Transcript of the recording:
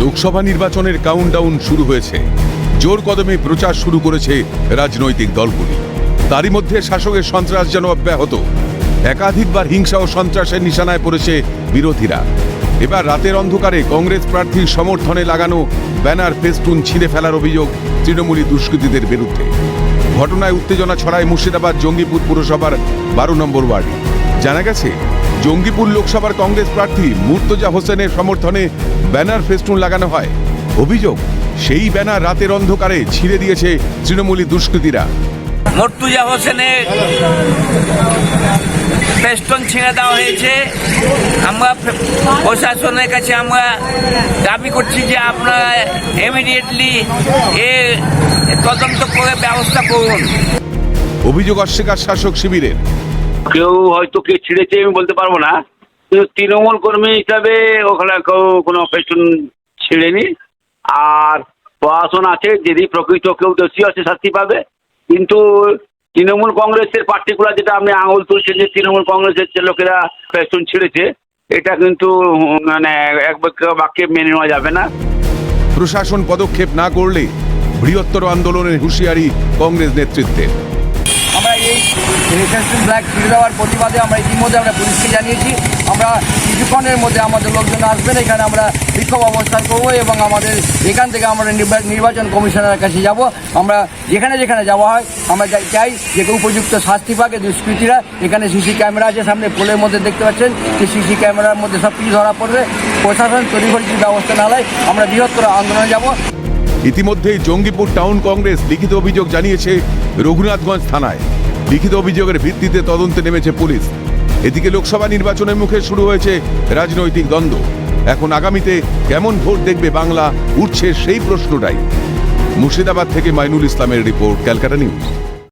লোকসভা নির্বাচনের কাউন্টডাউন শুরু হয়েছে। জোর কদমে প্রচার শুরু করেছে রাজনৈতিক দলগুলি। তারই মধ্যে শাসকের সন্ত্রাস যেন অব্যাহত একাধিকবার হিংসা ও সন্ত্রাসের নিশানায় পড়েছে বিরোধীরা। এবার রাতের অন্ধকারে কংগ্রেস প্রার্থীর সমর্থনে লাগানো ব্যানার ফেস্টুন ছিঁড়ে ফেলার অভিযোগ তৃণমূলী দুষ্কৃতীদের বিরুদ্ধে। ঘটনায় উত্তেজনা ছড়ায় মুর্শিদাবাদ জঙ্গিপুর পুরসভার বারো নম্বর ওয়ার্ডে। জানা গেছে জঙ্গিপুর লোকসভার কংগ্রেস প্রার্থী মুর্তজা হোসেনের সমর্থনে ব্যানার ফেস্টুন লাগানো হয়। অভিযোগ সেই ব্যানার রাতের অন্ধকারে ছিঁড়ে দিয়েছে তৃণমূলী দুষ্কৃতীরা। মর্তুজা হোসেনের পেস্টন ছিঁড়ে দেওয়া হয়েছে। আমরা প্রশাসনের কাছে আমরা দাবি করছি যে আপনারা ইমিডিয়েটলি এ তদন্ত করে ব্যবস্থা করুন। অভিযোগ অস্বীকার শাসক শিবিরের। কেউ হয়তো কে ছিঁড়েছে আমি বলতে পারব না, কিন্তু তৃণমূল কর্মী হিসাবে ওখানে কেউ কোনো পেছন ছিঁড়েনি। আর প্রশাসন আছে, যদি প্রকৃত কেউ দোষী আছে, শাস্তি পাবে। কিন্তু তৃণমূল কংগ্রেসের পার্টিকুলার যেটা আপনি আঙুল তুলছেন যে তৃণমূল কংগ্রেসের যে লোকেরা পেছন ছিঁড়েছে, এটা কিন্তু মানে এক বাক্যে- মেনে নেওয়া যাবে না। প্রশাসন পদক্ষেপ না করলে বৃহত্তর আন্দোলনের হুঁশিয়ারি কংগ্রেস এই রেশন ব্ল্যাক ফিরে দেওয়ার প্রতিবাদে আমরা ইতিমধ্যে আমরা পুলিশকে জানিয়েছি। আমরা কিছুক্ষণের মধ্যে আমাদের লোকজন আসবেন, এখানে আমরা বিক্ষোভ অবস্থান করব এবং আমাদের এখান থেকে আমরা নির্বা- নির্বাচন কমিশনারের কাছে যাব। আমরা যেখানে যেখানে যাওয়া হয়, আমরা চাই- যে উপযুক্ত শাস্তি পাকে দুষ্কৃতীরা এখানে সিসি ক্যামেরা আছে, সামনে পোলের মধ্যে দেখতে পাচ্ছেন যে সিসি ক্যামেরার মধ্যে সব কিছু ধরা পড়বে। প্রশাসন তড়িঘড়ি ব্যবস্থা না নেয় আমরা বৃহত্তর আন্দোলনে যাব। ইতিমধ্যেই জঙ্গিপুর টাউন কংগ্রেস লিখিত অভিযোগ জানিয়েছে রঘুনাথগঞ্জ থানায়। লিখিত অভিযোগের ভিত্তিতে তদন্তে নেমেছে পুলিশ। এদিকে লোকসভা নির্বাচনের মুখে শুরু হয়েছে রাজনৈতিক দ্বন্দ্ব। এখন আগামীতে কেমন ভোট দেখবে বাংলা, উঠছে সেই প্রশ্নটাই। মুর্শিদাবাদ থেকে মাইনুল ইসলামের রিপোর্ট, ক্যালকাটা নিউজ।